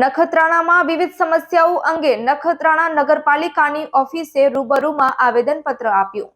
નખત્રાણામાં વિવિધ સમસ્યાઓ અંગે નખત્રાણા નગરપાલિકાની ઓફિસે રૂબરૂમાં આવેદનપત્ર આપ્યું.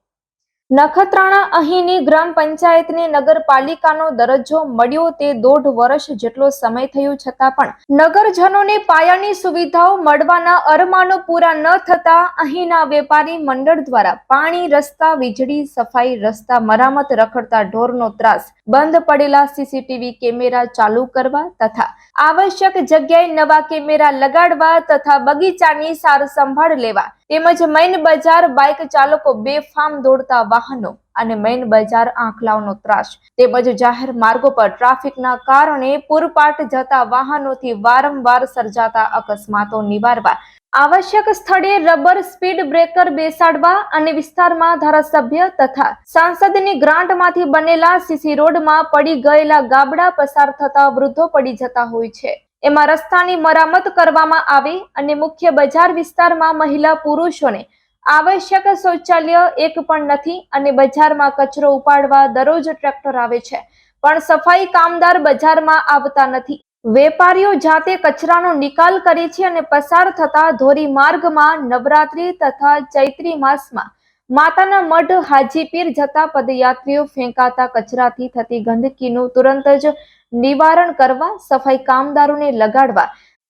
નખત્રાણા અહીંની ગ્રામ પંચાયતને નગરપાલિકાનો દરજ્જો મળ્યો તે દોઢ વર્ષ જેટલો સમય થયો છતાં પણ નગરજનોને પાયાની સુવિધાઓ મળવાના અરમાનો પૂરા ન થતા અહીંના વેપારી મંડળ દ્વારા પાણી રસ્તા, વીજળી, સફાઈ રસ્તા મરામત રખડતા ઢોરનો ત્રાસ, બંધ પડેલા સીસીટીવી કેમેરા ચાલુ કરવા તથા આવશ્યક જગ્યાએ નવા કેમેરા લગાડવા તથા બગીચાની સાર સંભાળ લેવા તેમજ મૈન બજાર બાઇક ચાલકો બેફામ દોડતા વાહનો અને મેઇન બજાર આંખલાવનો ત્રાસ તેમજ જાહેર માર્ગો પર ટ્રાફિકના કારણે પૂરપાટ જતા વાહનોથી વારંવાર સર્જાતા અકસ્માતો નિવારવા, આવશ્યક સ્થળે રબર સ્પીડ બ્રેકર બેસાડવા અને વિસ્તારમાં ધારાસભ્ય તથા સાંસદની ગ્રાન્ટમાંથી બનેલા સીસી રોડમાં પડી ગયેલા ગાબડા પસાર થતા વૃદ્ધો પડી જતા હોય છે. એમાં રસ્તાની મરામત કરવામાં આવે અને મુખ્ય બજાર વિસ્તારમાં મહિલા પુરુષોને આવશ્યક શૌચાલય એક પણ નથી અને બજારમાં કચરો ઉપાડવા દરરોજ ટ્રેક્ટર આવે છે. પણ સફાઈ કામદાર બજારમાં આવતા નથી. વેપારીઓ જાતે કચરાનો નિકાલ કરે છે અને પસાર થતા ધોરી માર્ગમાં નવરાત્રી તથા ચૈત્રી માસમાં માતાના મઢ હાજીપીર જતા પદયાત્રીઓ ફેંકાતા કચરાથી થતી ગંદકીનું તુરંત જ નિવારણ કરવા, સફાઈ કામદારોને લગાડવા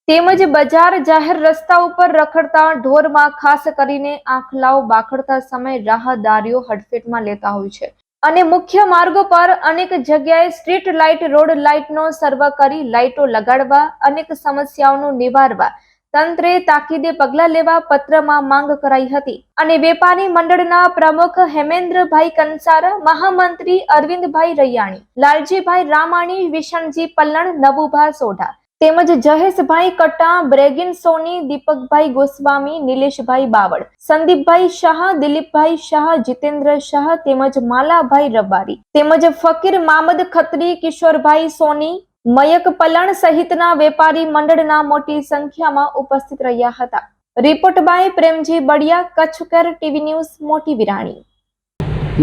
તેમજ બજાર જાહેર રસ્તા ઉપર રખડતા ઢોરમાં ખાસ કરીને આંખલાઓ બાખડતા સમય રાહદારીઓ હડફેટમાં લેતા હોય છે. અને મુખ્ય માર્ગો પર અનેક જગ્યાએ સ્ટ્રીટ લાઇટ, રોડ લાઇટનો સર્વ કરી લાઇટો લગાડવા, અનેક સમસ્યાઓનું નિવારવા, તંત્રે તાકીદે પગલાં લેવા પત્રમાં માંગ કરાઈ હતી. અને વેપારી મંડળના પ્રમુખ હેમેન્દ્રભાઈ કંસારા, મહામંત્રી અરવિંદભાઈ રૈયાણી, લાલજીભાઈ રામાણી વિશણજી પલ્લણ, નવુભા સોઢા તેમજ જહેશભાઈ કટ્ટા બ્રેગિન સોની, દીપકભાઈ ગોસ્વામી, નિલેશભાઈ બાવળ, સંદીપભાઈ શાહ, દિલીપભાઈ શાહ, જીતેન્દ્ર શાહ તેમજ માલાભાઈ રબારી. તેમજ ફકીર મામદ ખત્રી, કિશોરભાઈ સોની, મયક પલણ સહિતના વેપારી મંડળના મોટી સંખ્યામાં ઉપસ્થિત રહ્યા હતા. રિપોર્ટ બાય પ્રેમજી બડિયા, કચ્છ કર ટીવી ન્યૂઝ, મોટી વિરાણી.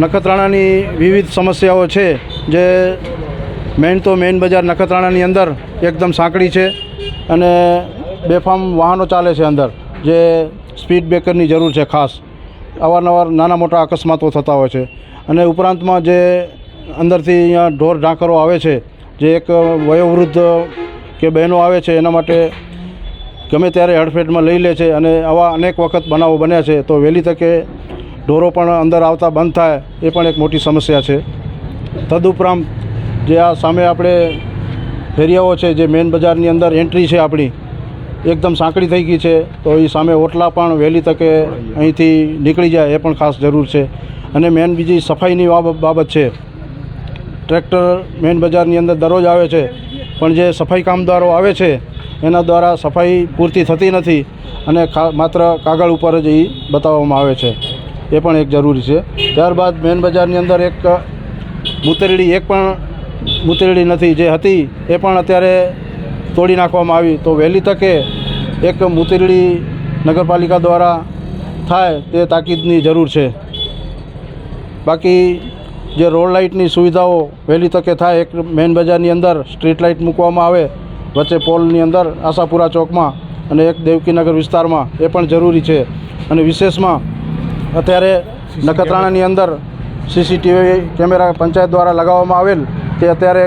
નખત્રાણાની વિવિધ સમસ્યાઓ છે, જે મેઇન તો મેઇન બજાર નખત્રાણાની અંદર એકદમ સાંકડી છે અને બેફામ વાહનો ચાલે છે અંદર, જે સ્પીડ બ્રેકરની જરૂર છે ખાસ. અવારનવાર નાના મોટા અકસ્માતો થતા હોય છે. અને ઉપરાંતમાં જે અંદરથી અહીંયા ઢોર ઢાંકરો આવે છે, જે એક વયોવૃદ્ધ કે બહેનો આવે છે, એના માટે ગમે ત્યારે હડફેટમાં લઈ લે છે અને આવા અનેક વખત બનાવો બન્યા છે, તો વહેલી તકે ઢોરો પણ અંદર આવતા બંધ થાય, એ પણ એક મોટી સમસ્યા છે. તદુપરાંત જે આ સામે આપણે ફેરિયાઓ છે, જે મેઇન બજારની અંદર એન્ટ્રી છે આપણી, એકદમ સાંકડી થઈ ગઈ છે, તો એ સામે ઓટલા પણ વહેલી તકે અહીંથી નીકળી જાય એ પણ ખાસ જરૂર છે. અને મેન બીજી સફાઈની બાબત છે. ટ્રેક્ટર મેઇન બજારની અંદર દરરોજ આવે છે, પણ જે સફાઈ કામદારો આવે છે, એના દ્વારા સફાઈ પૂરતી થતી નથી અને માત્ર કાગળ ઉપર જ એ બતાવવામાં આવે છે. એ પણ એક જરૂરી છે. ત્યારબાદ મેઇન બજારની અંદર એક મૂતરડી એક પણ મૂતરડી નથી જે હતી એ પણ અત્યારે તોડી નાખવામાં આવી. તો વહેલી તકે એક મૂતરડી નગરપાલિકા દ્વારા થાય તે તાકીદની જરૂર છે. બાકી જે રોડ લાઇટની સુવિધાઓ વહેલી તકે થાય એક મેઇન બજારની અંદર સ્ટ્રીટ લાઇટ મૂકવામાં આવે વચ્ચે પોલની અંદર આશાપુરા ચોકમાં અને એક દેવકીનગર વિસ્તારમાં એ પણ જરૂરી છે. અને વિશેષમાં અત્યારે નખત્રાણાની અંદર સીસીટીવી કેમેરા પંચાયત દ્વારા લગાવવામાં આવેલ તે અત્યારે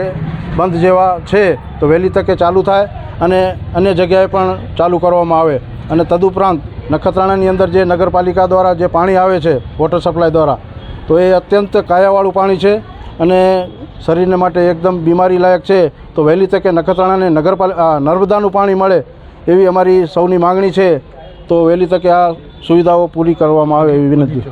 બંધ જેવા છે, તો વહેલી તકે ચાલુ થાય અને અન્ય જગ્યાએ પણ ચાલુ કરવામાં આવે. અને તદુપરાંત નખત્રાણાની અંદર જે નગરપાલિકા દ્વારા જે પાણી આવે છે વોટર સપ્લાય દ્વારા, તો એ અત્યંત કાયાવાળું પાણી છે અને શરીરને માટે એકદમ બીમારી લાયક છે. તો વહેલી તકે નખત્રાણાને નગરપાલિકા નર્મદાનું પાણી મળે એવી અમારી સૌની માગણી છે. તો વહેલી તકે આ સુવિધાઓ પૂરી કરવામાં આવે એવી વિનંતી.